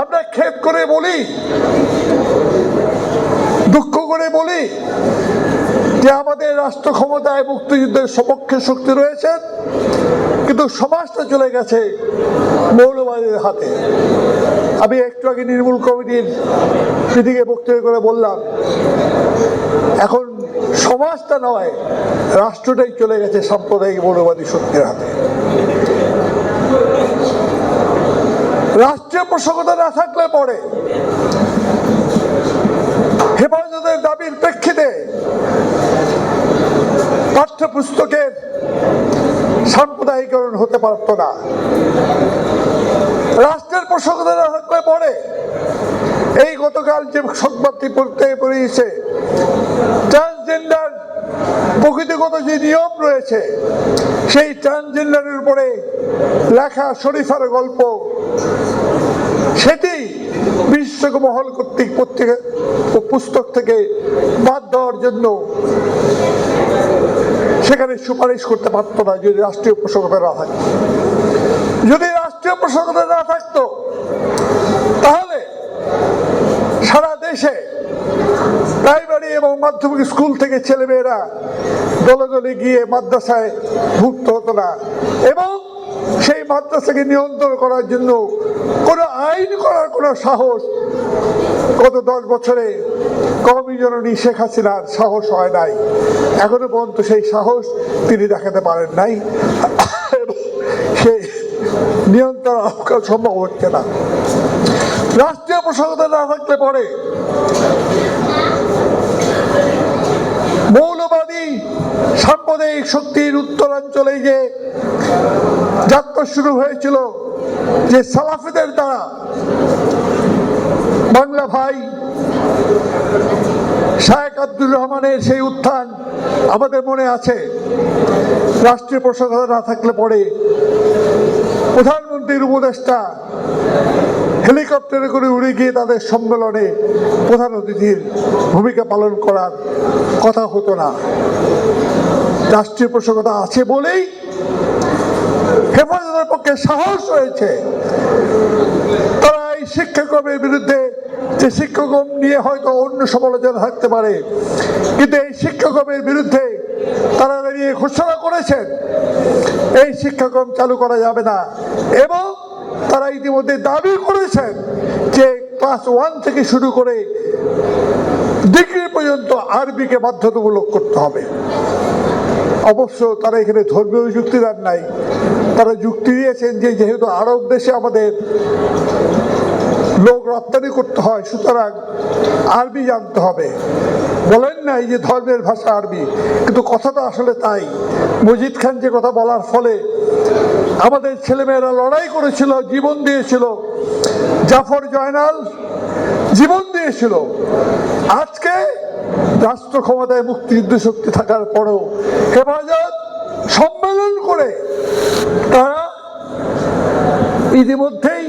আমরা ক্ষেপ করে বলি, দুঃখ করে বলি যে আমাদের রাষ্ট্র ক্ষমতায় মুক্তিযুদ্ধের সপক্ষে শক্তি রয়েছে, কিন্তু সমাজটা চলে গেছে মৌলবাদীর হাতে। আমি একটু আগে নির্মূল কমিটির মিটিংয়ে বক্তব্য করে বললাম, এখন সমাজটা নয়, রাষ্ট্রটাই চলে গেছে সাম্প্রদায়িক মৌলবাদী শক্তির হাতে। রাষ্ট্রীয় প্রসঙ্গতা না থাকলে পরে হেফাজতের দাবির প্রেক্ষিতে পাঠ্যপুস্তকের সাম্প্রদায়িকরণ হতে পারত না। রাষ্ট্রের প্রসঙ্গতা না থাকলে পরে এই গতকাল যে সংবাদটি পড়তে পড়িয়েছে ট্রান্সজেন্ডার প্রকৃতিগত যে নিয়ম রয়েছে, সেই ট্রান্সজেন্ডারের উপরে লেখা শরীফার গল্প, সেটি বিশ্বক মহল কর্তৃক পত্রিকা, পুস্তক থেকে বাদ দেওয়ার জন্য সেখানে সুপারিশ করতে পারত না যদি রাষ্ট্রীয় প্রসঙ্গতা না থাকে যদি রাষ্ট্রীয় প্রসঙ্গতা না থাকতো, তাহলে দেশে প্রাইমারি এবং মাধ্যমিক স্কুল থেকে ছেলেমেয়েরা দলে দলে গিয়ে মাদ্রাসায় ভুক্ত হতো না। এবং সেই মাদ্রাসাকে নিয়ন্ত্রণ করার জন্য কোনো আইন করার কোনো সাহস গত দশ বছরে কমই জননী শেখ হাসিনার সাহস হয় নাই। এখনও পর্যন্ত সেই সাহস তিনি দেখাতে পারেন নাই। সেই নিয়ন্ত্রণ সম্ভব হচ্ছে না। রাষ্ট্রীয় প্রসঙ্গতা না থাকলে পরে। মৌলবাদী সাম্প্রদায়িক শক্তির উত্তরাঞ্চলে যে যাত্রা শুরু হয়েছিল, যে সালাফিদের দ্বারা, বাংলা ভাই শায়েক আব্দুর রহমানের সেই উত্থান আমাদের মনে আছে। রাষ্ট্রীয় প্রসঙ্গতা না থাকলে পরে প্রধানমন্ত্রীর উপদেষ্টা হেলিকপ্টারে করে উড়ে গিয়ে তাদের সম্মেলনে প্রধান অতিথির ভূমিকা পালন করার কথা হতো না। রাষ্ট্রীয় প্রসঙ্গতা আছে বলেই হেফাজতের পক্ষে সাহস হয়েছে। তারা এই শিক্ষাক্রমের বিরুদ্ধে যে শিক্ষাক্রম নিয়ে হয়তো অন্য সমালোচনা থাকতে পারে, কিন্তু এই শিক্ষাক্রমের বিরুদ্ধে তারা দাঁড়িয়ে ঘোষণা করেছেন, এই শিক্ষাক্রম চালু করা যাবে না। এবং তারা ইতিমধ্যে দাবি করেছেন যে ক্লাস ওয়ান থেকে শুরু করে ডিগ্রি পর্যন্ত আরবিকে বাধ্যতামূলক করতে হবে। অবশ্য তারা এখানে ধর্মীয় যুক্তি দেন নাই। তারা যুক্তি দিয়েছেন যে যেহেতু আরব দেশে আমাদের লোক রপ্তানি করতে হয়, সুতরাং আরবি জানতে হবে। বলেন নাই যে ধর্মের ভাষা আরবি, কিন্তু কথাটা আসলে তাই। মজিদ খান যে কথা বলার ফলে আমাদের ছেলেমেয়েরা লড়াই করেছিল, জীবন দিয়েছিল। জাফর জয়নাল জীবন দিয়েছিল। আজকে রাষ্ট্র ক্ষমতায় মুক্তিযুদ্ধ শক্তি থাকার পরেও হেফাজত, সম্মেলন করে তারা ইতিমধ্যেই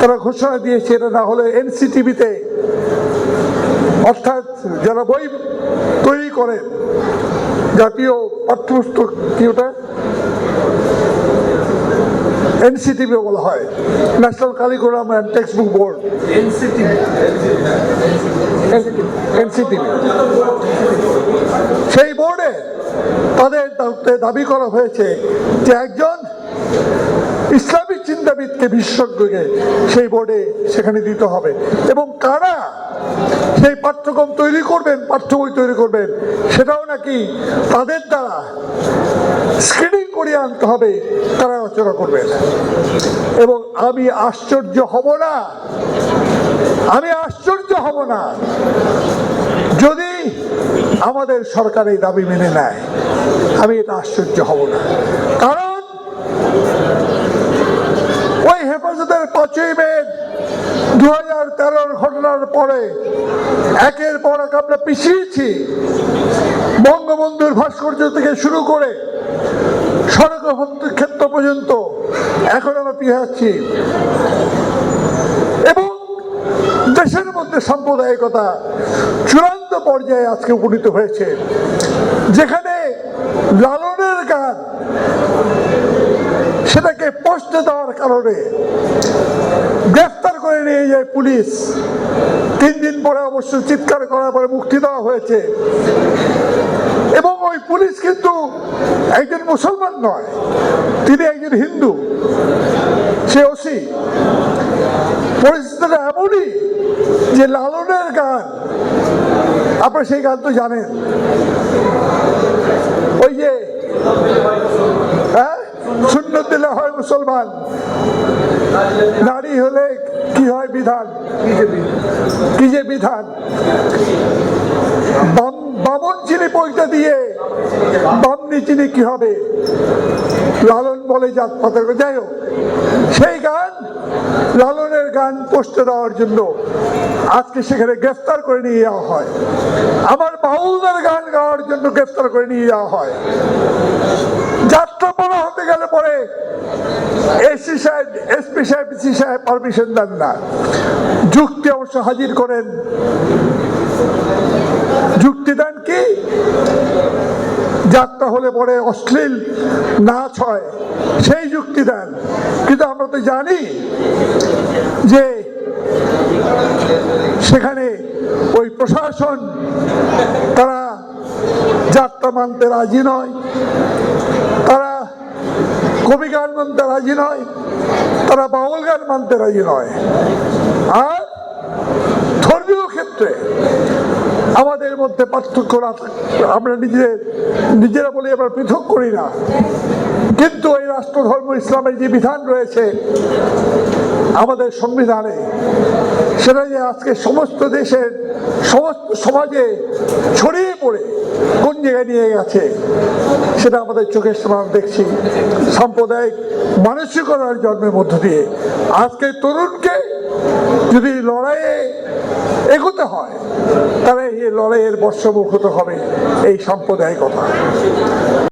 তারা ঘোষণা দিয়েছে, এটা না হলে এনসিটিভিতে, অর্থাৎ যারা বই তৈরি করে। জাতীয় পাঠ্যপুস্তক কি ওটা? এনসিটিভি বলা হয়। National curriculum and textbook board NCTB. সেই বোর্ডে তাদের দাবি করা হয়েছে যে একজন ইসলামিক চিন্তাবিদকে বিশেষজ্ঞকে সেই বোর্ডে সেখানে দিতে হবে। এবং কারা সেই পাঠ্যক্রম তৈরি করবেন পাঠ্য বই তৈরি করবেন। সেটাও নাকি তাদের দ্বারা স্ক্রিনিং করিয়ে আনতে হবে, তারা রচনা করবেন। এবং আমি আশ্চর্য হব না, আমি আশ্চর্য হব না, যদি আমাদের সরকার এই দাবি মেনে নেয়, আমি এটা আশ্চর্য হব না। কারণ ওই হেফাজতের পাঁচই মে দু হাজার তেরোর ঘটনার পরে একের পর এক আমরা পিছিয়েছি। বঙ্গবন্ধুর ভাস্কর্য থেকে শুরু করে সড়ক ক্ষেত্র পর্যন্ত এখন আমরা পিছাচ্ছি এবং দেশের মধ্যে সাম্প্রদায়িকতা চূড়ান্ত পর্যায়ে আজকে উপনীত হয়েছে। যেখানে লালনের গান সেটাকে পোস্টে দেওয়ার কারণে গ্রেফতার করে নিয়ে যায় পুলিশ তিন দিন পরে অবশ্য চিৎকার করার পরে মুক্তি দেওয়া হয়েছে। এবং ওই পুলিশ কিন্তু একজন মুসলমান নয়, তিনি একজন হিন্দু, সে ওসি। পরিস্থিতিটা এমনই যে লালনের গান, আপনারা সেই গান তো জানেন। ওই যে হ্যাঁ শূন্য দিলে হয় মুসলমান, নারী হলে কি হয় বিধান? কি যে বিধান? বাম- বামন চিনি পয়সা দিয়ে বামনি চিনি কি হবে? লালন বলে জাত পাতের যাই হোক, সেই গান লালনের গান পোস্টে দেওয়ার জন্য আজকে সেখানে গ্রেফতার করে নিয়ে যাওয়া হয়। আমার বাউলদের গান গাওয়ার জন্য গ্রেফতার করে নিয়ে যাওয়া হয়। যাত্রা পড়া হতে গেলে পরে এসি সাহেব, এসপি সাহেব সি সাহেব পারমিশন দেন না। যুক্তি অবশ্য হাজির করেন। যুক্তি দেন কি? যাত্রা হলে পরে অশ্লীল নাচ হয়, সেই যুক্তি দেন। কিন্তু আমরা তো জানি যে সেখানে ওই প্রশাসন, তারা যাত্রা মানতে রাজি নয়। কবি গান মানতে রাজি নয়, তারা বাউল গান মানতে রাজি নয়। আর ধর্মীয় ক্ষেত্রে আমাদের মধ্যে পার্থক্য না আমরা নিজেদের নিজেরা বলে আমরা পৃথক করি না। কিন্তু এই রাষ্ট্র ধর্ম ইসলামের যে বিধান রয়েছে আমাদের সংবিধানে সেটা যে আজকে সমস্ত দেশের সমস্ত সমাজে ছড়িয়ে পড়ে, কোন জায়গায় নিয়ে গেছে, সেটা আমাদের চোখের সামনে দেখছি। সাম্প্রদায়িক মানসিকতার জন্মের মধ্য দিয়ে। আজকে তরুণকে যদি লড়াইয়ে এগোতে হয়, তাহলে এই লড়াইয়ের বর্ষমুখ হতে হবে এই সাম্প্রদায়িকতা।